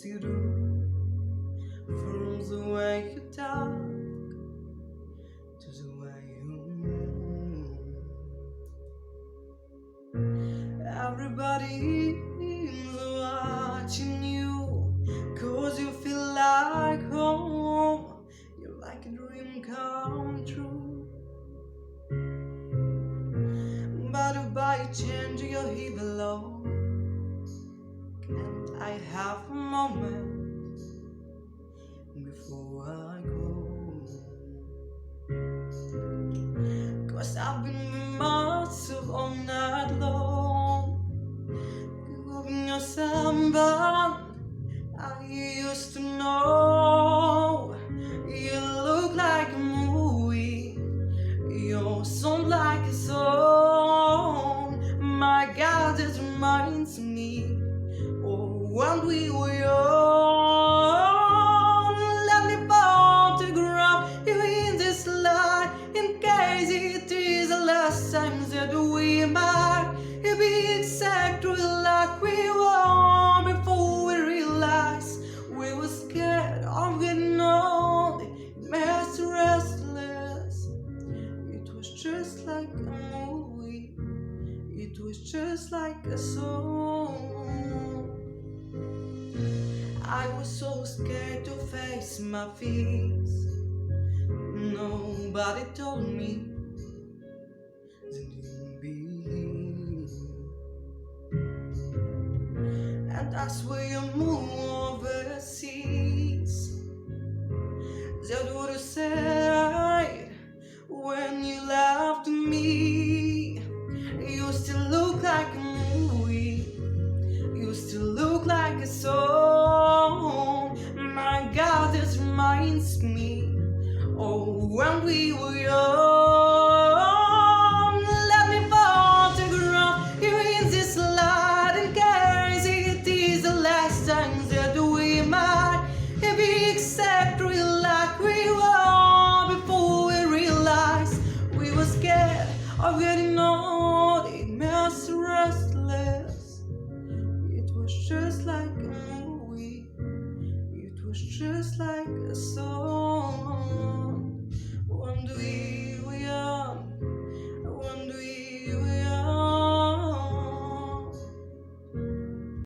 see do from the way you talk to the way you move. Everybody's watching you, cause you feel like home. You're like a dream come true. But by change your hip alone, have a moment before I go? Cause I've been with all night long. Loving your someone I used to know. You look like a movie. You sound like a song. My God, this reminds me the last time that we might be exactly like we were before we realized we were scared of getting old. It made us restless. It was just like a movie. It was just like a song. I was so scared to face my fears. Nobody told me that's where you move overseas. That would have said when you left me. You still look like a movie. You still look like a song. My God, this reminds me. Oh, when we just like a song. One